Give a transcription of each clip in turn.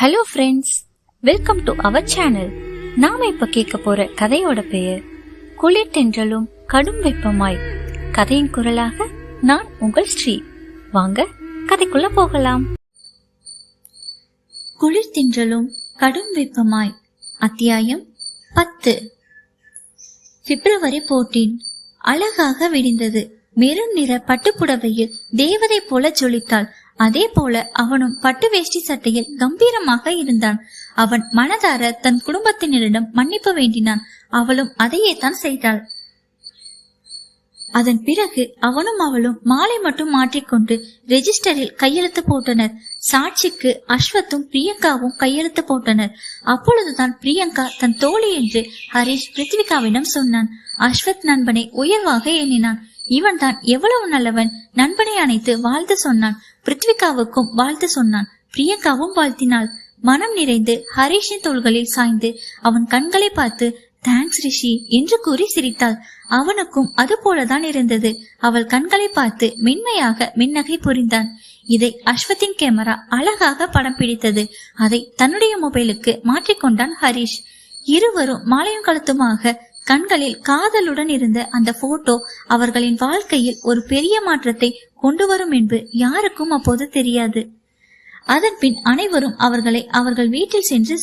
Hello friends welcome to our channel நாம இப்ப கேட்க போற கதையோட பெயர் குளிர் தென்றலும் கடும் வெப்பமாய். கதையின் குரலாக நான் உங்கள் ஸ்ரீ. வாங்க கதைக்குள்ள போகலாம். குளிர் தென்றலும் கடும் வெப்பமாய். அத்தியாயம் பத்து. பிப்ரவரி போர்டீன் அழகாக விடிந்தது. மெரும் நிற பட்டுப்புடவையில் தேவதை போல ஜொலித்தாள் அதே போல அவனும் பட்டு வேஷ்டி சட்டையில் கம்பீரமாக இருந்தான். அவன் மனதார தன் குடும்பத்தினரிடம் மன்னிப்பு வேண்டினான். அவளும் அதையே தான் செய்தாள். அதன் பிறகு அவனும் அவளும் மாலை மட்டும் மாற்றிக்கொண்டு ரெஜிஸ்டரில் கையெழுத்து போட்டனர். சாட்சிக்கு அஸ்வத்தும் பிரியங்காவும் கையெழுத்து போட்டனர். அப்பொழுதுதான் பிரியங்கா தன் தோழி என்று ஹரீஷ் பிருத்திவிகாவிடம் சொன்னான். அஸ்வத் நண்பனை உயர்வாக எண்ணினான். இவன் தான் எவ்வளவு நல்லவன்? நண்பனை அணைத்து வாழ்த்து சொன்னான். பிருத்விகாவுக்கும் வாழ்த்து சொன்னான். பிரியங்காவும் வாழ்த்தினாள். மனம் நிறைந்து ஹரிஷின் தோள்களில் சாய்ந்து அவன் கண்களை பார்த்து தேங்க்ஸ் ரிஷி என்று கூறி சிரித்தாள். அவனுக்கும் அது போலதான் இருந்தது. அவள் கண்களை பார்த்து மென்மையாக மின்னகை புரிந்தான் இதை அஸ்வத்தின் கேமரா அழகாக படம் பிடித்தது. அதை தன்னுடைய மொபைலுக்கு மாற்றிக்கொண்டான் ஹரிஷ். இருவரும் மாலையும் கழுத்துமாக கண்களில் காதலுடன் இருந்த அந்த போட்டோ அவர்களின் வாழ்க்கையில் ஒரு பெரிய மாற்றத்தை கொண்டு வரும் என்று யாருக்கும் அப்போது தெரியாது. அதன் பின் அனைவரும் அவர்களை அவர்கள் வீட்டில் சென்று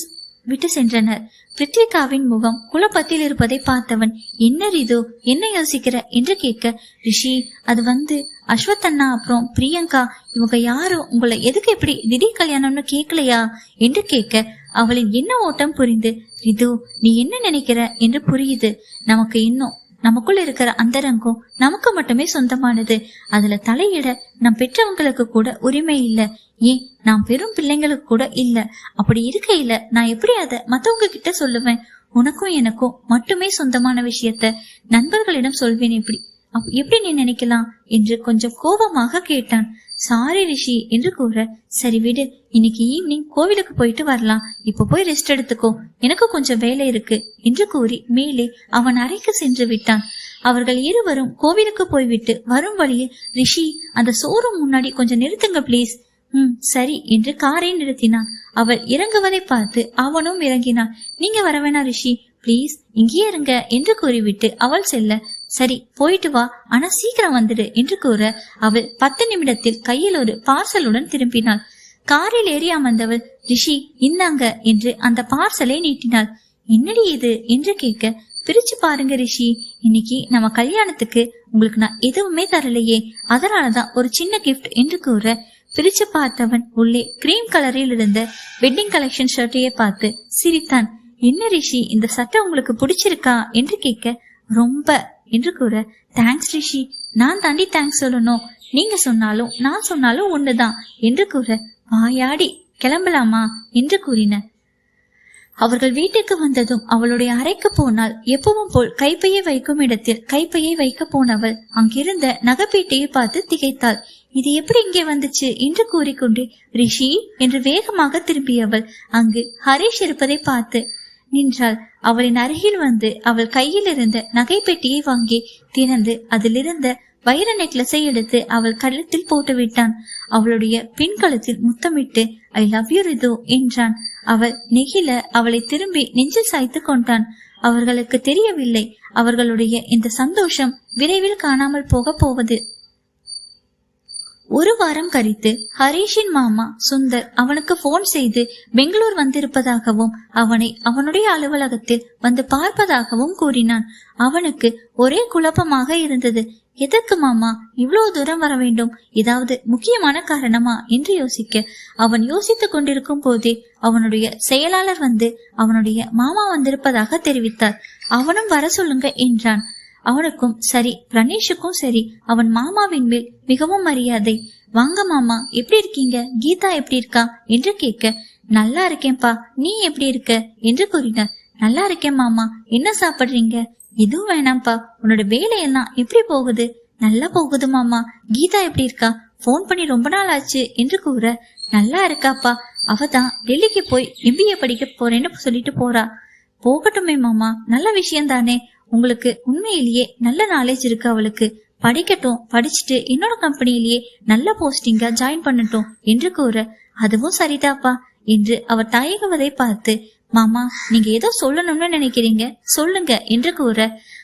விட்டு சென்றனர். பிருத்விகாவின் முகம் குழப்பத்தில் இருப்பதை பார்த்தவன் என்ன ரிது என்ன யோசிக்கிற? என்று கேட்க ரிஷி அது வந்து அஸ்வத்தண்ணா அப்புறம் பிரியங்கா இவங்க யாரும் உங்களை எதுக்கு எப்படி திடீர் கல்யாணம்னு கேட்கலையா என்று கேட்க அவளின் என்ன ஓட்டம் புரிந்து ரிது நீ என்ன நினைக்கிற என்று புரியுது. நமக்கு இன்னும் நமக்குள்ள இருக்கிற அந்தரங்கம் நமக்கு மட்டுமே சொந்தமானது. அதுல தலையிட நம் பெற்றவங்களுக்கு கூட உரிமை இல்ல. ஏன் நாம் பெரும் பிள்ளைங்களுக்கு கூட இல்ல. அப்படி இருக்கையில நான் எப்படி அதை மத்தவங்க கிட்ட சொல்லுவேன்? உனக்கும் எனக்கும் மட்டுமே சொந்தமான விஷயத்த நண்பர்களிடம் சொல்வேன் எப்படி அப்- எப்படி நீ நினைக்கலாம்? என்று கொஞ்சம் கோபமாக கேட்டான். சாரி ரிஷி என்று கூற சரி விடு இன்னைக்கு ஈவினிங் கோவிலுக்கு போயிட்டு வரலாம். இப்ப போய் ரெஸ்ட் எடுத்துக்கோ. எனக்கு கொஞ்சம் வேலை இருக்கு என்று கூறி மேலே அவன் அறைக்கு சென்று விட்டான். அவர்கள் இருவரும் கோவிலுக்கு போய்விட்டு வரும் வழியில் ரிஷி அந்த சோறும் முன்னாடி கொஞ்சம் நிறுத்துங்க ப்ளீஸ் ம் சரி என்று காரை நிறுத்தினான். அவள் இறங்குவதை பார்த்து அவனும் இறங்கினான் நீங்க வர வேணாம் ரிஷி ப்ளீஸ் இங்கேயே இருங்க என்று கூறிவிட்டு அவள் செல்ல. சரி போயிட்டு வா. ஆனா சீக்கிரம் வந்துடு என்று கூற அவள் பத்து நிமிடத்தில் கையில் ஒரு பார்சலுடன் திரும்பினாள். காரில் ஏறி அமர்ந்தவள் ரிஷி இந்தாங்க என்று அந்த பார்சலை நீட்டினாள். என்னடி இது? என்று கேட்க பிரிச்சு பாருங்க ரிஷி இன்னைக்கு நம்ம கல்யாணத்துக்கு உங்களுக்கு நான் எதுவுமே தரலையே. அதனாலதான் ஒரு சின்ன கிஃப்ட் என்று கூற பிரிச்சு பார்த்தவன் உள்ளே கிரீம் கலரில் இருந்த வெட்டிங் கலெக்ஷன் ஷர்ட்டையே பார்த்து சிரித்தான். என்ன ரிஷி இந்த சட்டை உங்களுக்கு பிடிச்சிருக்கா? என்று கேட்க ரொம்ப. என்று கூற தேங்க்ஸ் ரிஷி. நான் தாண்டி தேங்க்ஸ் சொல்லணும். நீங்க சொன்னாலும் நான் சொன்னாலும் ஒண்ணுதான் என்று கூற வாயாடி கிளம்பலாமா? என்று கூறின. அவர்கள் வீட்டுக்கு வந்ததும் அவளுடைய அறைக்கு போனால் எப்பவும் போல் கைப்பையை வைக்கும் இடத்தில் கைப்பையை வைக்க போனவள் அங்கிருந்த நகைப்பீட்டையை பார்த்து திகைத்தாள். இது எப்படி இங்கே வந்துச்சு? என்று கூறிக்கொண்டு ரிஷி என்று வேகமாக திரும்பியவள் அங்கு ஹரிஷ் இருப்பதை பார்த்து நின்றாள். அவளின் அருகில் வந்து அவள் கையில் இருந்த நகைப்பெட்டியை வாங்கி திறந்து அதிலிருந்த வைர நெக்லஸை எடுத்து அவள் கழுத்தில் போட்டு விட்டான் அவளுடைய பின்கழுத்தில் முத்தமிட்டு ஐ லவ் யூ ரிது என்றான். அவள் நெகிழ அவளை திரும்பி நெஞ்சில் சாய்த்து கொண்டான். அவர்களுக்கு தெரியவில்லை. அவர்களுடைய இந்த சந்தோஷம் விரைவில் காணாமல் போக போவது. ஒரு வாரம் கழித்து ஹரீஷின் மாமா சுந்தர் அவனுக்கு போன் செய்து பெங்களூர் வந்திருப்பதாகவும் அவனை அவனுடைய அலுவலகத்தில் வந்து பார்ப்பதாகவும் கூறினான். அவனுக்கு ஒரே குழப்பமாக இருந்தது. எதற்கு மாமா? இவ்வளவு தூரம் வர வேண்டும். ஏதாவது முக்கியமான காரணமா? என்று யோசிக்க. அவன் யோசித்துக் கொண்டிருக்கும் போதே அவனுடைய செயலாளர் வந்து அவனுடைய மாமா வந்திருப்பதாக தெரிவித்தார். அவனும் வர சொல்லுங்க என்றான். அவனுக்கும் சரி பிரணேஷுக்கும் சரி அவன் மாமாவின் மேல் மிகவும் மரியாதை. வாங்க மாமா எப்படி இருக்கீங்க? கீதா எப்படி இருக்கா? என்று கேட்க நல்லா இருக்கேன்பா நீ எப்படி இருக்க? என்று கூறினார். நல்லா இருக்கேன் மாமா என்ன சாப்பிடுறீங்க? எதுவும் வேணாம்ப்பா உன்னோட வேலையெல்லாம் எப்படி போகுது. நல்லா போகுது மாமா கீதா எப்படி இருக்கா? ஃபோன் பண்ணி ரொம்ப நாள் ஆச்சு என்று கூற நல்லா இருக்காப்பா அவ தான் டெல்லிக்கு போய் எம்பிஏ படிக்க போறேன்னு சொல்லிட்டு போறா. போகட்டுமே மாமா நல்ல விஷயம் தானே உங்களுக்கு உண்மையிலேயே நல்ல நாலேஜ் இருக்கு அவளுக்கு. படிக்கட்டும் படிச்சுட்டு என்னோட கம்பெனியிலேயே நல்ல போஸ்டிங்கா ஜாயின் பண்ணட்டும் என்று கூற அதுவும் சரிதாப்பா என்று அவர் தயங்குவதை பார்த்து மாமா நீங்க ஏதோ சொல்லணும்னு நினைக்கிறீங்க சொல்லுங்க என்று கூற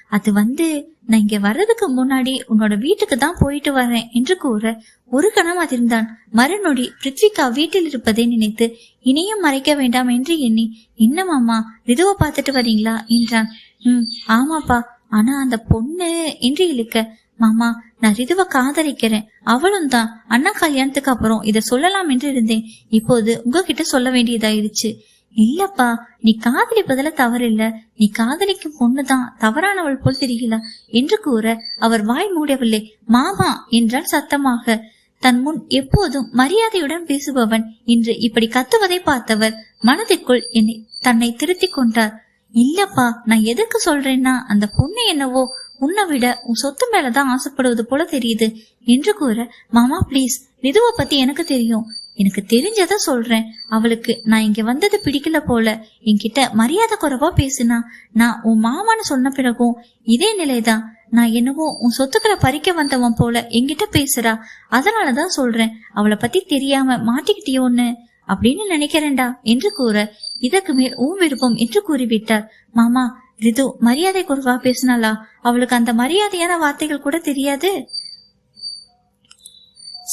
அது வந்து நான் இங்க வர்றதுக்கு முன்னாடி உன்னோட வீட்டுக்கு தான் போயிட்டு வரேன் என்று கூற ஒரு கணம் அதிர்ந்தான். மறுநொடி பிருத்விகா வீட்டில் இருப்பதை நினைத்து இனியும் மறைக்க வேண்டாம் என்று எண்ணி என்ன மாமா ரிதுவை பார்த்துட்டு வரீங்களா? என்றான். ம் ஆமாப்பா. ஆனா அந்த பொண்ணு இன்றி இழுக்க மாமா நான் ரிதுவை காதலிக்கிறேன். அவளும் தான். அண்ணா கல்யாணத்துக்கு அப்புறம் இத சொல்லலாம் என்று இருந்தேன். இப்போது உங்ககிட்ட சொல்ல வேண்டியதாயிருச்சு. இல்லப்பா நீ காதலிப்பதுல தவறில்ல. நீ காதலிக்கும் பொண்ணுதான். தவறானவள் போல் தெரியல என்று கூற அவர் வாய் மூடவில்லை. மாமா என்றால் சத்தமாக தன் முன் எப்போதும் மரியாதையுடன் பேசுபவன். இன்று இப்படி கத்துவதை பார்த்தவர் மனதிற்குள் என்னை தன்னை திருத்திக் கொண்டார். இல்லப்பா நான் எதுக்கு சொல்றேன்னா அந்த பொண்ணு என்னவோ உன்னை விட உன் சொத்து மேலதான் ஆசைப்படுவது போல தெரியுது என்று கூற மாமா ப்ளீஸ் ரிதுவை பத்தி எனக்கு தெரியும். எனக்கு தெரிஞ்சத சொல்றேன். அவளுக்கு நான் இங்க வந்தது பிடிக்கல போல. என்கிட்ட மரியாதை குறைவா பேசுனா நான் உன் மாமான்னு சொன்ன பிறகும் இதே நிலைதான். நான் என்னவோ உன் சொத்துக்களை பறிக்க வந்தவன் போல என்கிட்ட பேசுறா. அதனாலதான் சொல்றேன். அவளை பத்தி தெரியாம மாட்டிக்கிட்டியோன்னு. அப்படின்னு நினைக்கிறேன்டா என்று கூற இதற்கு மேல் உன் விருப்பம் என்று கூறிவிட்டார். மாமா ரிது மரியாதை குறைவா பேசினாளா? அவளுக்கு அந்த மரியாதையான வார்த்தைகள் கூட தெரியாது.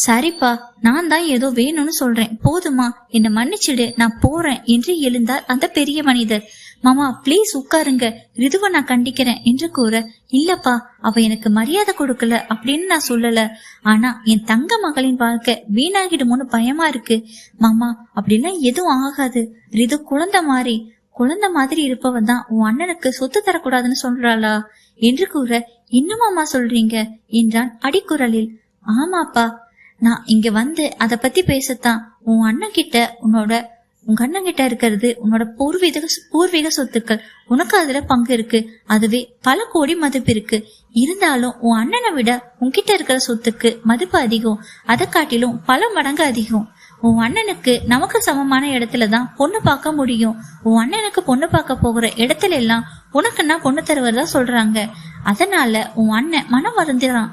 சரிப்பா நான் தான் ஏதோ வேணும்னு சொல்றேன். போதுமா என்னை மன்னிச்சிடு. நான் போறேன் என்று எழுந்தார் அந்த பெரிய மனிதர். மாமா ப்ளீஸ் உட்காருங்க. ரிதுவை நான் கண்டிக்கிறேன் என்று கூற இல்லப்பா அவ எனக்கு மரியாதை கொடுக்கல அப்படின்னு நான் சொல்லல. ஆனா என் தங்க மகளின் வாழ்க்கை வீணாகிடுமோன்னு பயமா இருக்கு. மாமா அப்படிலாம் எதுவும் ஆகாது. ரிது குழந்தை மாதிரி குழந்தை மாதிரி இருப்பவன் தான் உன் அண்ணனுக்கு சொத்து தரக்கூடாதுன்னு சொல்றாளா? என்று கூற இன்னுமாமா சொல்றீங்க? என்றான் அடிக்குரலில். ஆமாப்பா நான் இங்க வந்து அத பத்தி பேசத்தான். உன் அண்ணன் கிட்ட உன்னோட உங்க அண்ணன் கிட்ட இருக்கிறது உன்னோட பூர்வீக பூர்வீக சொத்துக்கள் உனக்கு அதுல பங்கு இருக்கு. அதுவே பல கோடி மதிப்பு இருக்கு. இருந்தாலும் உன் அண்ணனை விட உன்கிட்ட இருக்கிற சொத்துக்கு மதிப்பு அதிகம். அதை காட்டிலும் பல மடங்கு அதிகம். உன் அண்ணனுக்கு நமக்கு சமமான இடத்துல தான் பொண்ணு பார்க்க முடியும். உன் அண்ணனுக்கு பொண்ணு பார்க்க போகிற இடத்துல எல்லாம் உனக்குன்னா பொண்ணு தருவதா சொல்றாங்க. அதனால உன் அண்ணன் மனம் வருந்துறான்.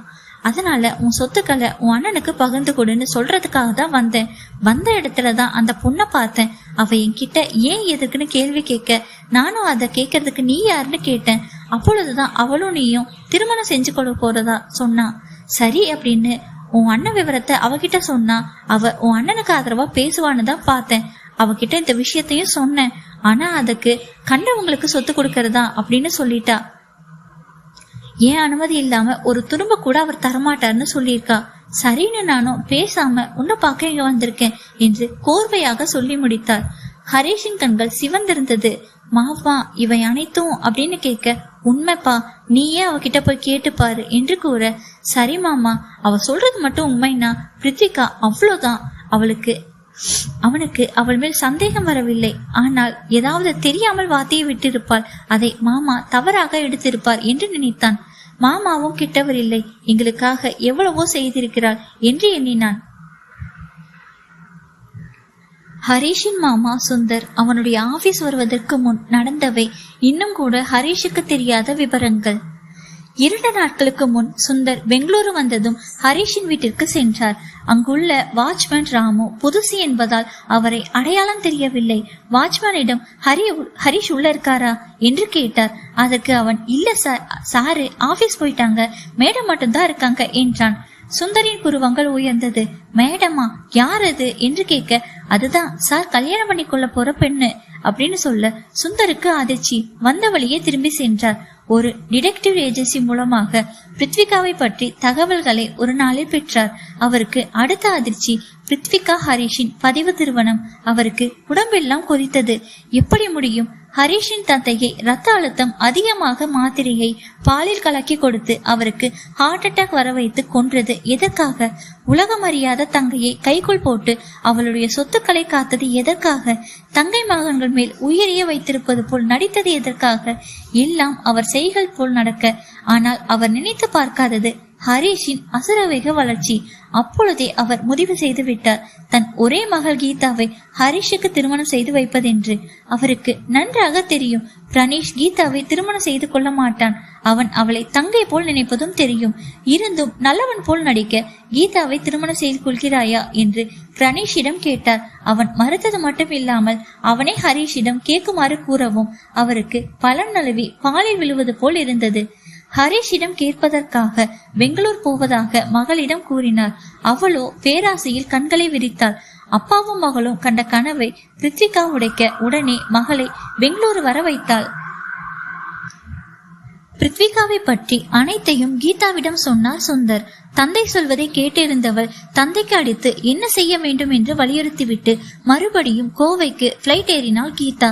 அதனால உன் சொத்துக்களை உன் அண்ணனுக்கு பகிர்ந்து கொடுன்னு சொல்றதுக்காக தான் வந்தேன். வந்த இடத்துல தான் அந்த பொண்ணை பார்த்தேன். அவ என்கிட்ட ஏன் எதுக்குன்னு கேள்வி கேட்க? நானும் அதை கேட்கறதுக்கு நீ யாருன்னு கேட்டேன். அப்பொழுதுதான் அவளும் நீயும் திருமணம் செஞ்சு கொள்ள போறதா? சொன்னா. சரி அப்படின்னு உன் அண்ணன் விவரத்தை அவகிட்ட சொன்னா. அவ உன் அண்ணனுக்கு ஆதரவா பேசுவான்னு தான் பார்த்தேன். அவகிட்ட இந்த விஷயத்தையும் சொன்னேன். ஆனா அதுக்கு கண்டவங்களுக்கு சொத்து கொடுக்கறதா? அப்படின்னு சொல்லிட்டா. ஏன் அனுமதி இல்லாம ஒரு துரும்ப கூட அவர் தரமாட்டார்னு சொல்லியிருக்கா? சரின்னு நானும் பேசாம உன்னை பார்க்க இங்க வந்திருக்கேன் என்று கோர்வையாக சொல்லி முடித்தார். ஹரேஷின் கண்கள் சிவந்திருந்தது. மாவா இவை அனைத்தும் அப்படின்னு கேட்க உண்மைப்பா நீயே அவகிட்ட போய் கேட்டுப்பாரு என்று கூற சரி மாமா அவ சொல்றது மட்டும் உண்மைனா பிரித்திகா அவ்வளோதான். அவளுக்கு அவனுக்கு அவள் மேல் சந்தேகம் வரவில்லை. ஆனால் ஏதாவது தெரியாமல் வார்த்தையை விட்டிருப்பாள். அதை மாமா தவறாக எடுத்திருப்பார் என்று நினைத்தான். மாமாவும் கிட்டவர் இல்லை. எங்களுக்காக எவ்வளவோ செய்திருக்கிறாள் என்று எண்ணினான். ஹரீஷின் மாமா சுந்தர் அவனுடைய ஆபீஸ் வருவதற்கு முன் நடந்தவை இன்னும் கூட ஹரீஷுக்கு தெரியாத விவரங்கள் இரண்டு நாட்களுக்கு முன் சுந்தர் பெங்களூரு வந்ததும் ஹரீஷின் வீட்டிற்கு சென்றார். அங்குள்ள வாட்ச்மேன் ராமு புதுசு என்பதால் அவரை அடையாளம் தெரியவில்லை. வாட்ச்மேனிடம் ஹரி ஹரிஷ் உள்ள இருக்காரா? என்று கேட்டார். அதற்கு அவன் இல்ல சார் சாரு ஆபீஸ் போயிட்டாங்க. மேடம் மட்டும்தான் இருக்காங்க என்றான். சுந்தரின் புருவங்கள் உயர்ந்தது. மேடமா? யார் அது? என்று கேட்க அதுதான் சார் கல்யாணம் பண்ணி கொள்ள போற பெண்ணு அப்படின்னு சொல்ல சுந்தருக்கு அதிர்ச்சி. வந்த வழியே திரும்பி சென்றார். ஒரு டிடெக்டிவ் ஏஜென்சி மூலமாக பிருத்விகாவை பற்றி தகவல்களை ஒரு நாளில் பெற்றார். அவருக்கு அடுத்த அதிர்ச்சி பிருத்விகா ஹரிஷின் பதிவு திருமணம். அவருக்கு உடம்பெல்லாம் கொதித்தது. எப்படி முடியும்? ஹரிஷின் தந்தையை ரத்த அழுத்தம் அதிகமாக மாத்திரையை பாலில் கலக்கி கொடுத்து அவருக்கு ஹார்ட் அட்டாக் வர வைத்து கொன்றது. எதற்காக? உலகம் அறியாத தங்கையை கைக்குள் போட்டு அவளுடைய சொத்துக்களை காத்தது எதற்காக? தங்கை மகன்கள் மேல் உயிரிய வைத்திருப்பது போல் நடித்தது எதற்காக? எல்லாம் அவர் செய்கள் போல் நடக்க ஆனால் அவர் நினைத்து பார்க்காதது ஹரீஷின் அசுரவேக வளர்ச்சி. அப்பொழுதே அவர் முடிவு செய்து விட்டார் தன் ஒரே மகள் கீதாவை ஹரீஷுக்கு திருமணம் செய்து வைப்பதென்று. அவருக்கு நன்றாக தெரியும். பிரணீஷ் கீதாவை திருமணம் செய்து கொள்ள மாட்டான். அவன் அவளை தங்கை போல் நினைப்பதும் தெரியும். இருந்தும் நல்லவன் போல் நடிக்க கீதாவை திருமணம் செய்து கொள்கிறாயா என்று பிரணீஷிடம் கேட்டார். அவன் மறுத்தது மட்டும் இல்லாமல் அவனே ஹரீஷிடம் கேட்குமாறு கூறவும் அவருக்கு பலம் நழுவி பாலில் விழுவது போல் இருந்தது. ஹரிஷிடம் கேட்பதற்காக பெங்களூர் போவதாக மகளிடம் கூறினார். அவளோ பேராசையில் கண்களை விரித்தாள். அப்பாவும் மகளும் கண்ட கனவை பிருத்விகா உடைக்க உடனே மகளை பெங்களூரு வர வைத்தாள் பிருத்விகாவை பற்றி அனைத்தையும் கீதாவிடம் சொன்னார் சுந்தர். தந்தை சொல்வதை கேட்டிருந்தவள் தந்தைக்கு அடித்து என்ன செய்ய வேண்டும் என்று வலியுறுத்திவிட்டு மறுபடியும் கோவைக்கு பிளைட் ஏறினாள் கீதா.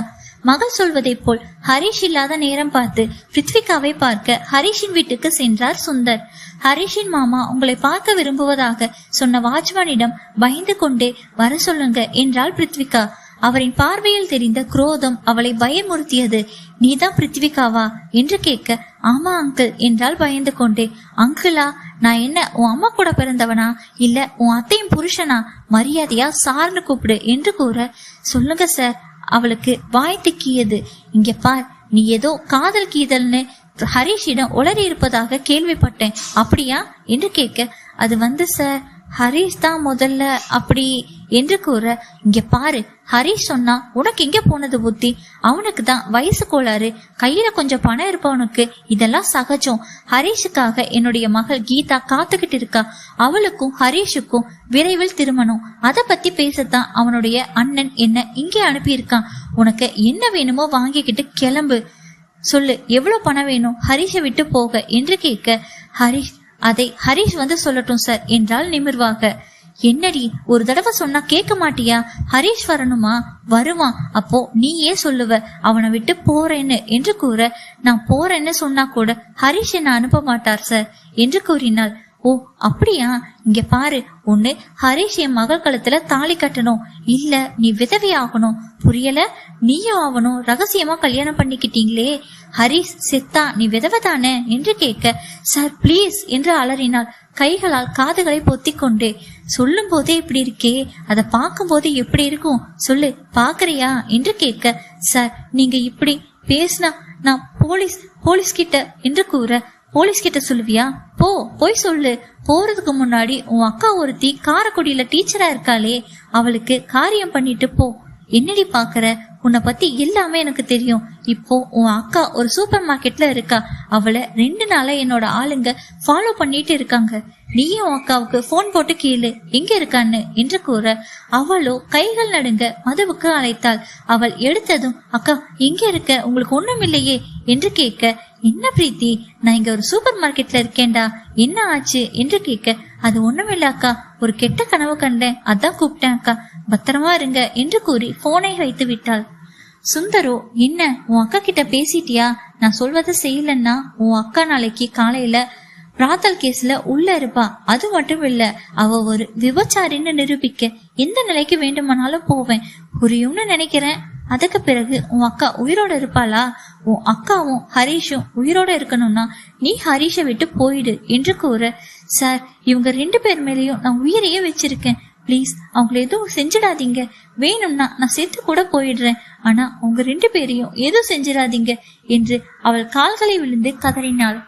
மகள் சொல்வதைப் போல் ஹரிஷ் இல்லாத நேரம் பார்த்து பிருத்விகாவை பார்க்க ஹரிஷின் வீட்டுக்கு சென்றார் சுந்தர். ஹரிஷின் மாமா உங்களை பார்க்க விரும்புவதாக சொன்ன வாட்ச்மேனிடம் பயந்து கொண்டே வர சொல்லுங்க என்றாள் பிருத்விகா. அவரின் பார்வையில் தெரிந்த குரோதம் அவளை பயமுறுத்தியது. நீதான் பிருத்விகாவா? என்று கேட்க ஆமா அங்கிள் என்றால் பயந்து கொண்டே. அங்கிளா நான் என்ன உன் அம்மா கூட பிறந்தவனா? இல்ல உன் அத்தையும் புருஷனா? மரியாதையா சார்னு கூப்பிடு என்று கூற சொல்லுங்க சார் அவளுக்கு வாய் திக்கியது. இங்க பார் நீ ஏதோ காதல் கீதல்னு ஹரிஷிடம் உளறி இருப்பதாக கேள்விப்பட்டேன். அப்படியா? என்று கேட்க அது வந்து சார் ஹரீஷ் தான் முதல்ல அப்படி என்று கூற இங்க பாரு ஹரீஷ் சொன்னா உனக்கு எங்க போனது புத்தி? அவனுக்கு தான் வயசு கோளாறு. கையில கொஞ்சம் பணம் இருப்பவனுக்கு இதெல்லாம் சகஜம். ஹரீஷுக்காக என்னுடைய மகள் கீதா காத்துக்கிட்டு இருக்கா. அவளுக்கும் ஹரீஷுக்கும் விரைவில் திருமணம். அத பத்தி பேசத்தான் அவனுடைய அண்ணன் என்ன இங்கே அனுப்பியிருக்கான். உனக்கு என்ன வேணுமோ வாங்கிக்கிட்டு கிளம்பு. சொல்லு எவ்வளவு பணம் வேணும்? ஹரிஷை விட்டு போக என்று கேட்க ஹரிஷ் அதை ஹரிஷ் வந்து சொல்லட்டும் சார் என்றால் நிமிர்வாக. என்னடி ஒரு தடவை சொன்னா கேட்க மாட்டியா? ஹரிஷ் வரணுமா? வருவான். அப்போ நீயே சொல்லுவ அவனை விட்டு போறேன்னு. என்று கூற நான் போறேன்னு சொன்னா கூட ஹரிஷ் என்ன அனுப்ப மாட்டார் சார் என்று கூறினாள். ஓ அப்படியா? இங்க பாரு ஒண்ணு ஹரிஷ் என் மகள் கழுத்துல தாலி கட்டணும். இல்ல நீ விதவி ஆகணும். புரியல? நீயும் ஆகணும். ரகசியமா கல்யாணம் பண்ணிக்கிட்டீங்களே. ஹரிஷ் செத்தா நீ விதவை தானே? என்று கேட்க சார் ப்ளீஸ் என்று அலறினாள். கைகளால் காதுகளை பொத்தி கொண்டே. சொல்லும் போதே இப்படி இருக்கே. அதை பார்க்கும்போது எப்படி இருக்கும்? சொல்லு. பாக்குறியா என்று கேட்க சார் நீங்க இப்படி பேசினா நான் போலீஸ் போலீஸ் கிட்ட என்று கூற போலீஸ் கிட்ட சொல்லுவியா? போ போய் சொல்லு. போறதுக்கு முன்னாடி உன் அக்கா ஒருத்தி காரக்குடியில டீச்சரா இருக்காளே. அவளுக்கு காரியம் பண்ணிட்டு போ. என்னடி பாக்குற? உன்னை பத்தி எல்லாமே எனக்கு தெரியும். இப்போ உன் அக்கா ஒரு சூப்பர் மார்க்கெட்ல இருக்கா. அவளை ரெண்டு நாளா என்னோட ஆளுங்க ஃபாலோ பண்ணிட்டு இருக்காங்க. நீயும் உன் அக்காவுக்கு போன் போட்டு கேளு. எங்க இருக்கான்னு? என்று கூற. அவளோ கைகள் நடுங்க மதுவுக்கு அழைத்தாள். அவள் எடுத்ததும் அக்கா எங்க இருக்க? உங்களுக்கு ஒண்ணும் இல்லையே என்று கேட்க என்ன பிரீத்தி? நான் இங்க ஒரு சூப்பர் மார்க்கெட்ல இருக்கேன்டா. என்ன ஆச்சு? என்று கேட்க அது ஒண்ணுமில்ல அக்கா ஒரு கெட்ட கனவு கண்டேன். அதான் கூப்பிட்டேன் அக்கா. பத்திரமா இருங்க என்று கூறி போனை வைத்து விட்டாள். சுந்தரோ என்ன? உன் அக்கா கிட்ட பேசிட்டியா? நான் சொல்வதை செய்யலன்னா உன் அக்கா நாளைக்கு காலையில பிராத்தல் கேஸ்ல உள்ள இருப்பா. அது மட்டும் இல்ல அவ ஒரு விபச்சாரின்னு நிரூபிக்க. எந்த நிலைக்கு வேண்டுமானாலும் போவேன். புரியும்னு நினைக்கிறேன். அதுக்கு பிறகு உன் அக்கா உயிரோட இருப்பாளா? உன் அக்காவும் ஹரீஷும் உயிரோட இருக்கணும்னா நீ ஹரீஷை விட்டு போயிடு என்று கூற சார் இவங்க ரெண்டு பேர் மேலேயும் நான் உயிரையே வச்சிருக்கேன். ப்ளீஸ் அவங்கள எதுவும் செஞ்சிடாதீங்க. வேணும்னா நான் செத்து கூட போயிடுறேன். ஆனா உங்க ரெண்டு பேரையும் எதுவும் செஞ்சிடாதீங்க என்று அவள் கால்களை விழுந்து கதறினாள்.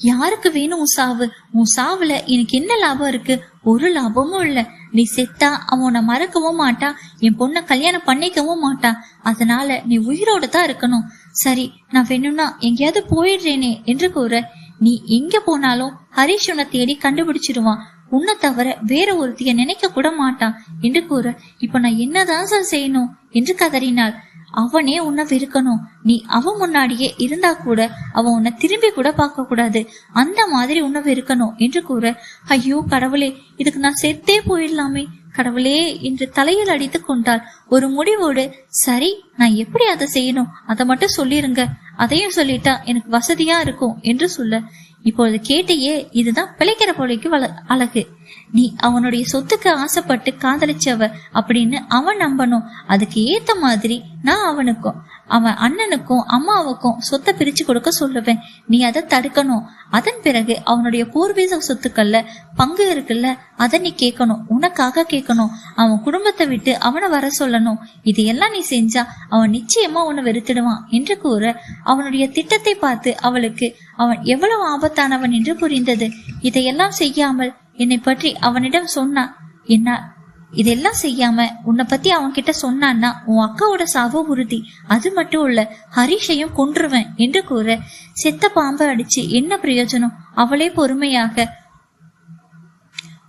யாருக்கு வேணும் உன் சாவு? உன் சாவுல எனக்கு என்ன லாபம் இருக்கு? ஒரு லாபமும் இல்ல. நீ செத்தா அவனை மறக்கவும் மாட்டா என் பொண்ணை கல்யாணம் பண்ணிக்கவும் மாட்டா. அதனால நீ உயிரோட தான் இருக்கணும். சரி நான் வேணும்னா எங்கேயாவது போயிடுறேனே என்று கூற நீ எங்க போனாலும் ஹரிஷ் உன்னை தேடி கண்டுபிடிச்சிருவான். உன்னை தவிர வேற ஒருத்திய நினைக்க கூட மாட்டான் என்று கூற இப்ப நான் என்னதான் சார் செய்யணும்? என்று கதறினாள். அவனே உன்னை வெறுக்கணும். நீ அவன் முன்னாடியே இருந்தா கூட அவன் உன்னை திரும்பி கூட பார்க்க கூடாது. அந்த மாதிரி உன்னை வெறுக்கணும் என்று கூற ஐயோ கடவுளே இதுக்கு நான் செத்தே போயிடலாமே. கடவுளே என்று தலையில் அடித்து கொண்டாள். ஒரு முடிவோடு சரி நான் எப்படி அதை செய்யணும்? அதை மட்டும் சொல்லிருங்க. அதையும் சொல்லிட்டா எனக்கு வசதியா இருக்கும் என்று சொல்ல இப்பொழுது கேட்டையே இதுதான் பிழைக்கிற பொழைக்கு வள அழகு. நீ அவனுடைய சொத்துக்கு ஆசைப்பட்டு காதலிச்சவ அப்படின்னு அவன் நம்பணும். அதுக்கு ஏத்த மாதிரி நான் அவனுக்கும் அவன் அண்ணனுக்கும் அம்மாவுக்கும் சொத்தை பிரிச்சு கொடுக்க சொல்லுவேன். நீ அதை தடுக்கணும். அதன் பிறகு அவனுடைய பூர்வீக சொத்துக்கள்ல பங்கு இருக்குல்ல அதை நீ கேட்கணும். உனக்காக கேட்கணும். அவன் குடும்பத்தை விட்டு அவனை வர சொல்லணும். இதையெல்லாம் நீ செஞ்சா அவன் நிச்சயமா உன்னை வெறுத்திடுவான் என்று கூற அவனுடைய திட்டத்தை பார்த்து அவளுக்கு அவன் எவ்வளவு ஆபத்தானவன் என்று புரிந்தது. இதையெல்லாம் செய்யாமல் என்னை பற்றி அவனிடம் சொன்னான் என்ன இதெல்லாம் செய்யாம உன்னை பத்தி அவன் கிட்ட சொன்னான்னா உன் அக்காவோட சாவ உறுதி. அது மட்டும் இல்ல ஹரிஷையும் கொன்றுவேன் என்று கூற செத்த பாம்பை அடிச்சு என்ன பிரயோஜனம்? அவளே பொறுமையாக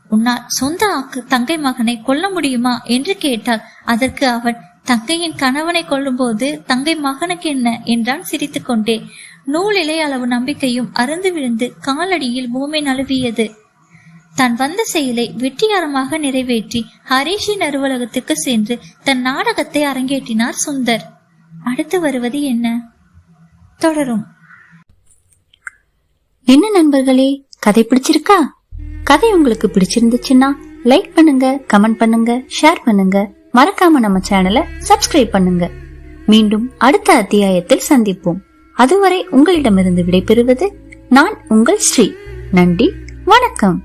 உன்னால் சொந்த ஆக்கு தங்கை மகனை கொல்ல முடியுமா? என்று கேட்டாள். அதற்கு அவன் தங்கையின் கணவனை கொல்லும்போது தங்கை மகனுக்கு என்ன? என்றான் சிரித்துக்கொண்டே. இலை அளவு நம்பிக்கையும் அருந்து விழுந்து காலடியில் பூமி நழுவியது. தான் வந்த செயலை வெற்றிகரமாக நிறைவேற்றி ஹரிஷின் அலுவலகத்துக்கு சென்று தன் நாடகத்தை அரங்கேற்றினார் சுந்தர். அடுத்து வருவது என்ன? தொடரும். என்ன நண்பர்களே கதை பிடிச்சிருக்கா? கதை உங்களுக்கு பிடிச்சிருந்துச்சுன்னா லைக் பண்ணுங்க கமெண்ட் பண்ணுங்க ஷேர் பண்ணுங்க. மறக்காம நம்ம சேனலை சப்ஸ்கிரைப் பண்ணுங்க. மீண்டும் அடுத்த அத்தியாயத்தில் சந்திப்போம். அதுவரை உங்களிடமிருந்து விடைபெறுவது நான் உங்கள் ஸ்ரீ. நன்றி வணக்கம்.